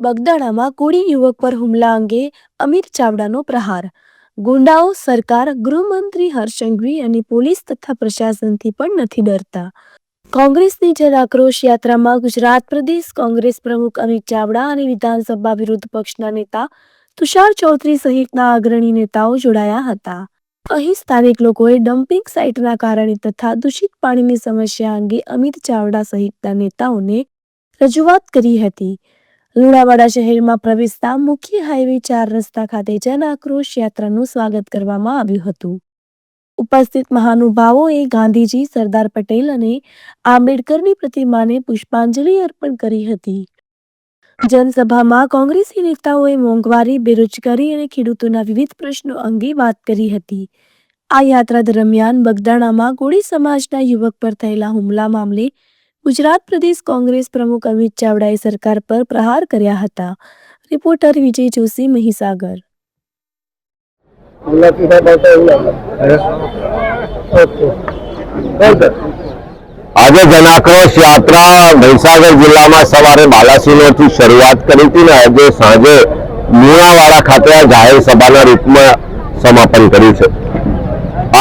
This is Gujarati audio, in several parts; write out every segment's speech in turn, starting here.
બગદાણામાં કોળી યુવક પર હુમલા અંગે અમિત ચાવડાનો પ્રહાર. ગુંડાઓ સરકાર, ગૃહમંત્રી હર્ષ સંઘવી અને પોલીસ તથા પ્રશાસનથી પણ નથી ડરતા. કોંગ્રેસની જન આક્રોશ યાત્રામાં ગુજરાત પ્રદેશ કોંગ્રેસ પ્રમુખ અમિત ચાવડા અને વિધાનસભા વિરોધ પક્ષના નેતા તુષાર ચૌધરી સહિતના અગ્રણી નેતાઓ જોડાયા હતા. અહીં સ્થાનિક લોકોએ ડમ્પિંગ સાઇટના કારણે તથા દૂષિત પાણીની સમસ્યા અંગે અમિત ચાવડા સહિતના નેતાઓને રજૂઆત કરી હતી. લુણાવાડા શહેરમાં પ્રવેશતા મુખ્ય હાઈવે ચાર રસ્તા ખાતે જન આક્રોશ યાત્રાનું સ્વાગત કરવામાં આવ્યું હતું. ઉપસ્થિત મહાનુભાવોએ ગાંધીજી, સરદાર પટેલ અને આંબેડકરની પ્રતિમાને પુષ્પાંજલિ અર્પણ કરી હતી. જનસભામાં કોંગ્રેસી નેતાઓએ મોંઘવારી, બેરોજગારી અને ખેડૂતોના વિવિધ પ્રશ્નો અંગે વાત કરી હતી. આ યાત્રા દરમિયાન બગદાણામાં કોળી સમાજના યુવક પર થયેલા હુમલા મામલે ગુજરાત પ્રદેશ કોંગ્રેસ પ્રમુખ અમિત ચાવડાએ સરકાર પર પ્રહાર કર્યા હતા. રિપોર્ટર વિજય જોશી, મહીસાગર. આજે જનાક્રોશ યાત્રા મહીસાગર જિલ્લામાં સવારે બાલાસિનોથી શરૂઆત કરી હતી ને આજે સાંજે લુણાવાડા ખાતે જાહેર સભાના રૂપમાં સમાપન કર્યું છે.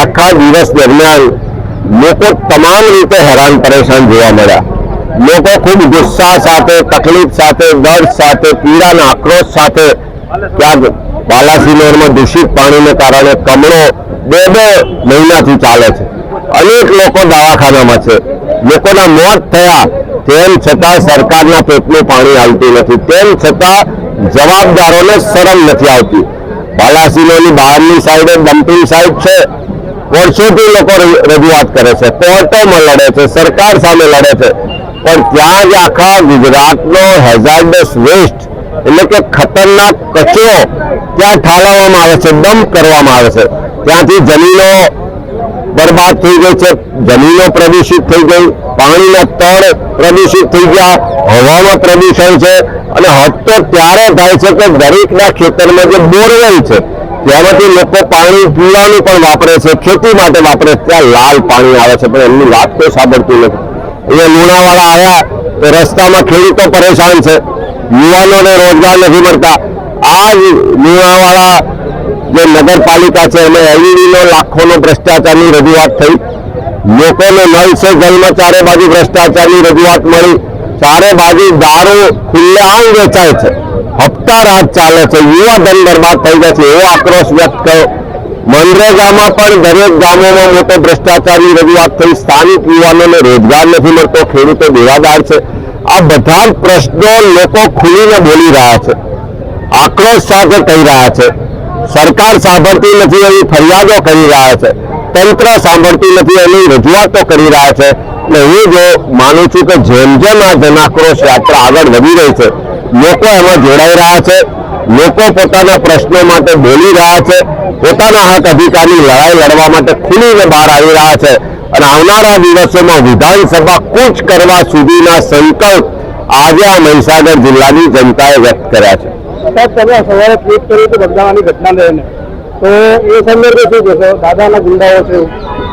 આખા દિવસ દરમિયાન લોકો તમામ રીતે હેરાન પરેશાન જોવા મળ્યા. લોકો ખૂબ ગુસ્સા સાથે, તકલીફ સાથે દર્દ સાથે, પીડાના આક્રોશ સાથે ક્યાંક બાલાસિનોરમાં દૂષિત પાણીને કારણે કમળો બે બે મહિનાથી ચાલે છે. અનેક લોકો દવાખાનામાં છે. લોકોના મોત થયા તેમ છતાં સરકારના પેટનું પાણી આવતું નથી. તેમ છતાં જવાબદારોને શરમ નથી આવતી. બાલાસિનોની બહારની સાઈડે ડમ્પિંગ સાઈડ છે. વર્ષોથી લોકો રજૂઆત કરે છે. કોર્ટોમાં લડે છે, સરકાર સામે લડે છે. પણ ત્યાં જ આખા ગુજરાતનો હેઝાર્ડસ વેસ્ટ એટલે કે ખતરનાક કચરો ત્યાં ઠાલવવામાં આવે છે ડમ્પ કરવામાં આવે છે. ત્યાંથી જમીનો બરબાદ થઈ ગઈ છે, જમીનો પ્રદૂષિત થઈ ગઈ, પાણીના તળ પ્રદૂષિત થઈ ગયા, હવામાં પ્રદૂષણ છે. અને હદ તો ત્યારે થાય છે કે દરેકના ખેતરમાં જે બોરવેલ છે ત્યાંમાંથી લોકો પાણી પીવાનું પણ વાપરે છે, ખેતી માટે વાપરે છે. ત્યાં લાલ પાણી આવે છે, પણ એમની વાત કોઈ સાંભળતું નથી. અહીંયા લુણાવાડા આવ્યા તો રસ્તામાં ખેડૂતો પરેશાન છે. યુવાનોને રોજગાર નથી મળતા. આ જ લુણાવાડા જે નગરપાલિકા છે એમાં એલઈડીનો લાખોનો ભ્રષ્ટાચારની રજૂઆત થઈ. લોકોને નલ સે જલમાં ચારે બાજુ ભ્રષ્ટાચારની રજૂઆત મળી. ચારે બાજુ દારૂ ખુલ્લેઆમ વેચાય છે. હપ્તા રાત ચાલે છે. યુવા ધન બરબાદ થઈ ગયા છે. એવો આક્રોશ વ્યક્ત થયો મનરેગામાં પણ દરેક ગામોમાં મોટો ભ્રષ્ટાચારની રજૂઆત થઈ. સ્થાનિક યુવાનોને રોજગાર નથી મળતો. ખેડૂતો દેવાદાર છે. આ બધા જ પ્રશ્નો લોકો ખુલીને બોલી રહ્યા છે. આક્રોશ સાથે કહી રહ્યા છે. સરકાર સાંભળતી નથી એવી ફરિયાદો કરી રહ્યા છે. તંત્ર સાંભળતી નથી એની રજૂઆતો કરી રહ્યા છે. એટલે હું જો માનું છું કે જેમ જેમ આ જનાક્રોશ યાત્રા આગળ વધી રહી છે લોકો એમાં જોડાઈ રહ્યા છે. લોકો પોતાના પ્રશ્નો માટે બોલી રહ્યા છે. પોતાના હક અધિકારની લડાઈ લડવા માટે ખુલીને બહાર આવી રહ્યા છે. અને આવનારા દિવસોમાં વિધાનસભા કૂચ કરવા સુધીના સંકલ્પ આજે આ મહીસાગર જિલ્લાની જનતાએ વ્યક્ત કર્યા છે. સાહેબ, તમે સવારે ટ્વીટ કર્યું હતું બગદાણાની ઘટના લઈને. તો એ સંદર્ભે શું કહેશો? દાદાના ગુંડાઓ છે.